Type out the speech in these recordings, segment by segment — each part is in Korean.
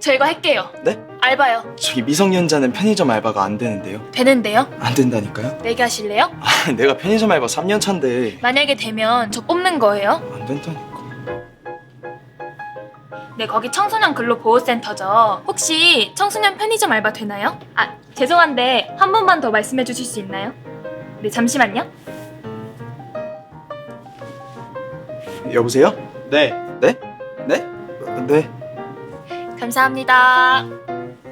저 이거 할게요. 네? 알바요. 저기 미성년자는 편의점 알바가 안 되는데요. 되는데요? 안 된다니까요? 내게 하실래요? 아, 내가 편의점 알바 3년 차인데 만약에 되면 저 뽑는 거예요? 안 된다니까. 네, 거기 청소년 근로보호센터죠. 혹시 청소년 편의점 알바 되나요? 아, 죄송한데 한 번만 더 말씀해 주실 수 있나요? 네, 잠시만요. 여보세요? 네. 네? 네? 어, 네. 감사합니다.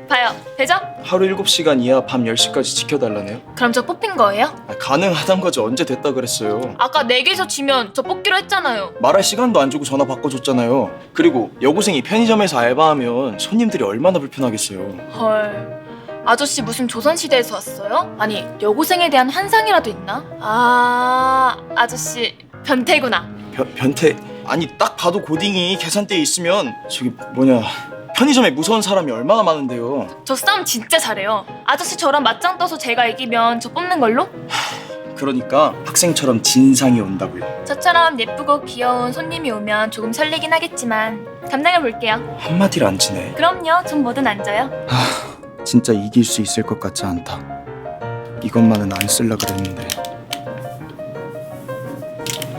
봐요. 되죠? 하루 7시간 이하 밤 10시까지 지켜달라네요. 그럼 저 뽑힌 거예요? 아, 가능하단 거지 언제 됐다 그랬어요. 아까 네개에서 지면 저 뽑기로 했잖아요. 말할 시간도 안 주고 전화 바꿔줬잖아요. 그리고 여고생이 편의점에서 알바하면 손님들이 얼마나 불편하겠어요. 헐. 아저씨 무슨 조선시대에서 왔어요? 아니, 여고생에 대한 환상이라도 있나? 아, 아저씨 변태구나. 변, 변태 아니 딱 봐도 고딩이 계산대에 있으면 저기 뭐냐 편의점에 무서운 사람이 얼마나 많은데요. 저 싸움 진짜 잘해요. 아저씨 저랑 맞짱 떠서 제가 이기면 저 뽑는 걸로? 그러니까 학생처럼 진상이 온다고요. 저처럼 예쁘고 귀여운 손님이 오면 조금 설레긴 하겠지만 감당해 볼게요. 한마디를 안 치네. 그럼요, 전 뭐든 앉아요. 진짜 이길 수 있을 것 같지 않다. 이것만은 안 쓸라 그랬는데.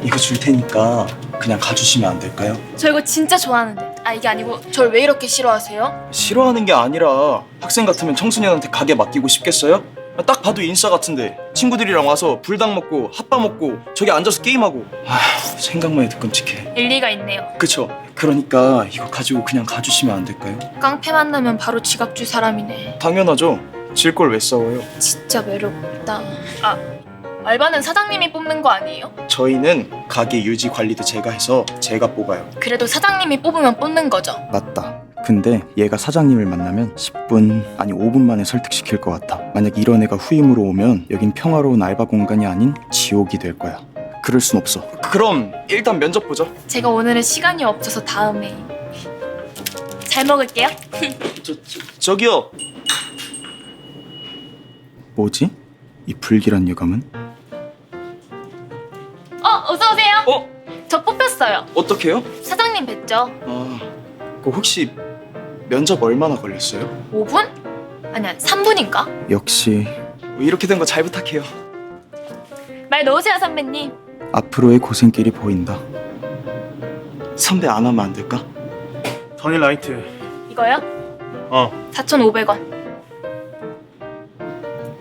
이거 줄 테니까 그냥 가주시면 안 될까요? 저 이거 진짜 좋아하는데. 아 이게 아니고 절 왜 이렇게 싫어하세요? 싫어하는 게 아니라 학생 같으면 청소년한테 가게 맡기고 싶겠어요? 딱 봐도 인싸 같은데 친구들이랑 와서 불닭 먹고 핫바 먹고 저기 앉아서 게임하고 아 생각만 해도 끔찍해 일리가 있네요. 그쵸? 그러니까 이거 가지고 그냥 가주시면 안 될까요? 깡패 만나면 바로 지갑 줄 사람이네. 당연하죠 질 걸 왜 싸워요 진짜 매력 없다. 아 알바는 사장님이 뽑는 거 아니에요? 저희는 가게 유지 관리도 제가 해서 제가 뽑아요 그래도 사장님이 뽑으면 뽑는 거죠. 맞다. 근데 얘가 사장님을 만나면 10분 아니 5분 만에 설득시킬 것 같아. 만약 이런 애가 후임으로 오면 여긴 평화로운 알바 공간이 아닌 지옥이 될 거야. 그럴 순 없어. 그럼 일단 면접 보자. 제가 오늘은 시간이 없어서 다음에 잘 먹을게요. 저, 저 저기요. 뭐지? 이 불길한 예감은? 저 뽑혔어요. 어떻게요? 사장님 뵀죠? 아, 그 혹시 면접 얼마나 걸렸어요? 5분? 아니야 3분인가? 역시 이렇게 된 거 잘 부탁해요. 말 놓으세요 선배님. 앞으로의 고생길이 보인다. 선배 안 하면 안 될까? 선일 라이트. 이거요? 어. 4,500원.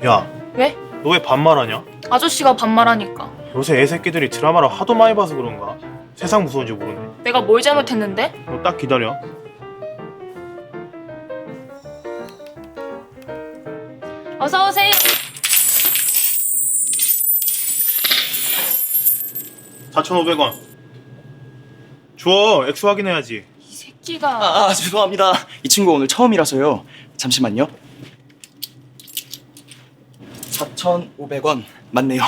야. 왜? 너 왜 반말하냐? 아저씨가 반말하니까. 요새 애새끼들이 드라마를 하도 많이 봐서 그런가? 세상 무서운지 모르네. 내가 뭘 잘못했는데? 너 딱 기다려. 어서 오세요. 4,500원. 줘. 액수 확인해야지. 이 새끼가 아, 아 죄송합니다. 이 친구 오늘 처음이라서요. 잠시만요. 4,500원 맞네요.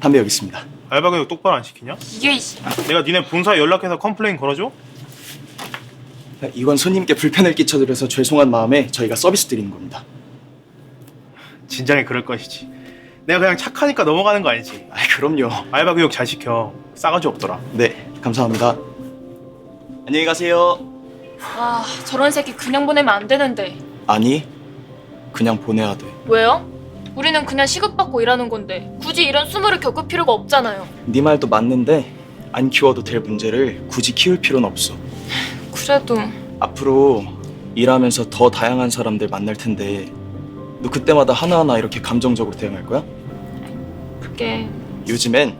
담배 여기 있습니다. 알바 교육 똑바로 안 시키냐? 이게 이- 내가 니네 본사에 연락해서 컴플레인 걸어줘? 이건 손님께 불편을 끼쳐드려서 죄송한 마음에 저희가 서비스 드리는 겁니다. 진작에 그럴 것이지. 내가 그냥 착하니까 넘어가는 거 아니지. 아, 그럼요. 알바 교육 잘 시켜. 싸가지 없더라. 네, 감사합니다. 안녕히 가세요. 아 저런 새끼 그냥 보내면 안 되는데. 아니, 그냥 보내야 돼. 왜요? 우리는 그냥 시급받고 일하는 건데 굳이 이런 수모를 겪을 필요가 없잖아요. 네 말도 맞는데 안 키워도 될 문제를 굳이 키울 필요는 없어. 그래도 앞으로 일하면서 더 다양한 사람들 만날 텐데 너 그때마다 하나하나 이렇게 감정적으로 대응할 거야? 그게 요즘엔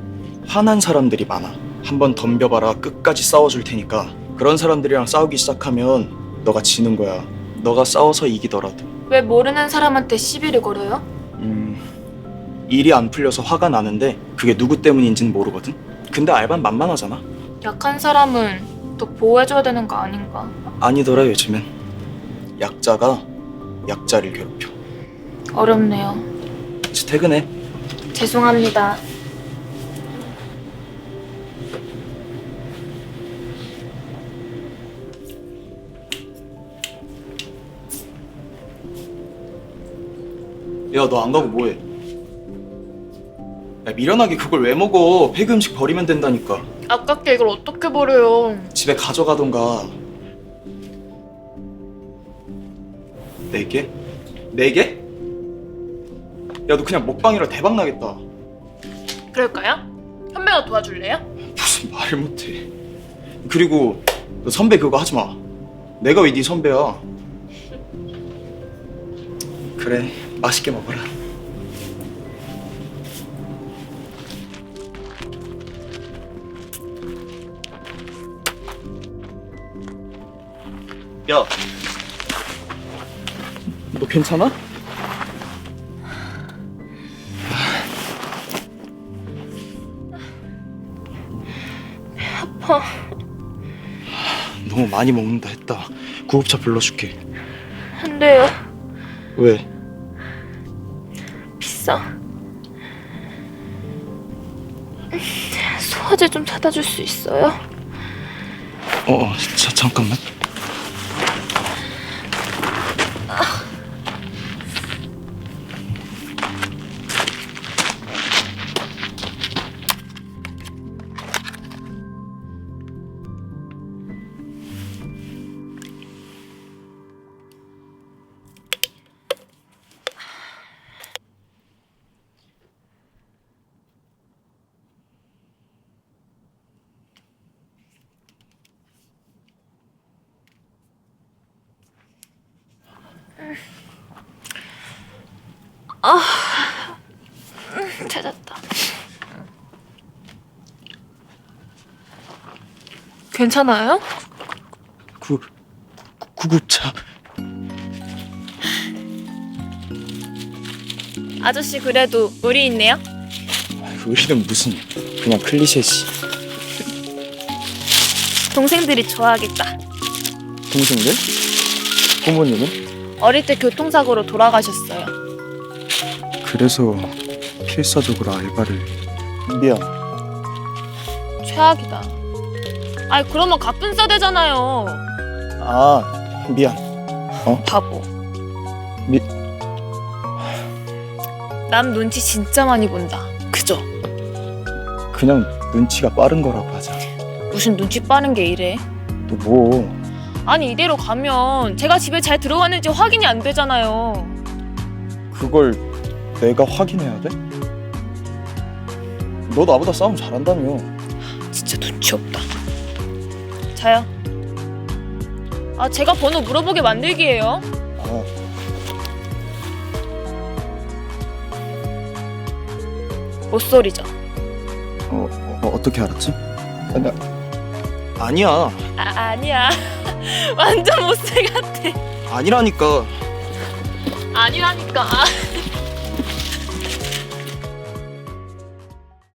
화난 사람들이 많아. 한번 덤벼봐라 끝까지 싸워줄 테니까 그런 사람들이랑 싸우기 시작하면 너가 지는 거야. 너가 싸워서 이기더라도. 왜 모르는 사람한테 시비를 걸어요? 음, 일이 안 풀려서 화가 나는데 그게 누구 때문인지는 모르거든. 근데 알바는 만만하잖아. 약한 사람은 또 보호해줘야 되는 거 아닌가? 아니더라 요즘엔. 약자가 약자를 괴롭혀. 어렵네요. 이제 퇴근해. 죄송합니다. 야 너 안 가고 뭐해? 야 미련하게 그걸 왜 먹어? 폐기 음식 버리면 된다니까. 아깝게 이걸 어떻게 버려요? 집에 가져가던가. 네 개? 네 개? 야 너 그냥 먹방이라 대박 나겠다. 그럴까요? 현배가 도와줄래요? 무슨 말을 못해. 그리고 너 선배 그거 하지 마. 내가 왜 네 선배야? 그래 맛있게 먹어라. 야, 너 괜찮아? 아파. 너무 많이 먹는다 했다. 구급차 불러줄게. 안 돼요. 왜? 비싸. 소화제 좀 사다 줄수 있어요? 어, 어, 자, 잠깐만. 찾았다. 괜찮아요? 구, 구- 구급차. 아저씨 그래도 의리 있네요. 의리는 무슨 그냥 클리셰지. 동생들이 좋아하겠다. 동생들? 부모님은? 어릴 때 교통사고로 돌아가셨어요. 그래서 필사적으로 알바를. 미안. 최악이다. 아이 그러면 가쁜 싸대잖아요. 아, 미안. 바보. 미- 남 눈치 진짜 많이 본다. 그죠? 그냥 눈치가 빠른 거라고 하자. 무슨 눈치 빠른 게 이래? 또 뭐? 아니 이대로 가면 제가 집에 잘 들어갔는지 확인이 안 되잖아요. 그걸 내가 확인해야 돼? 너 나보다 싸움 잘한다며. 진짜 눈치 없다. 자요. 아 제가 번호 물어보게 만들기예요. 아, 못소리죠. 어, 어 어떻게 알았지? 아니, 아니야. 아 아니야. 완전 못소리 같아. 아니라니까. 아니라니까.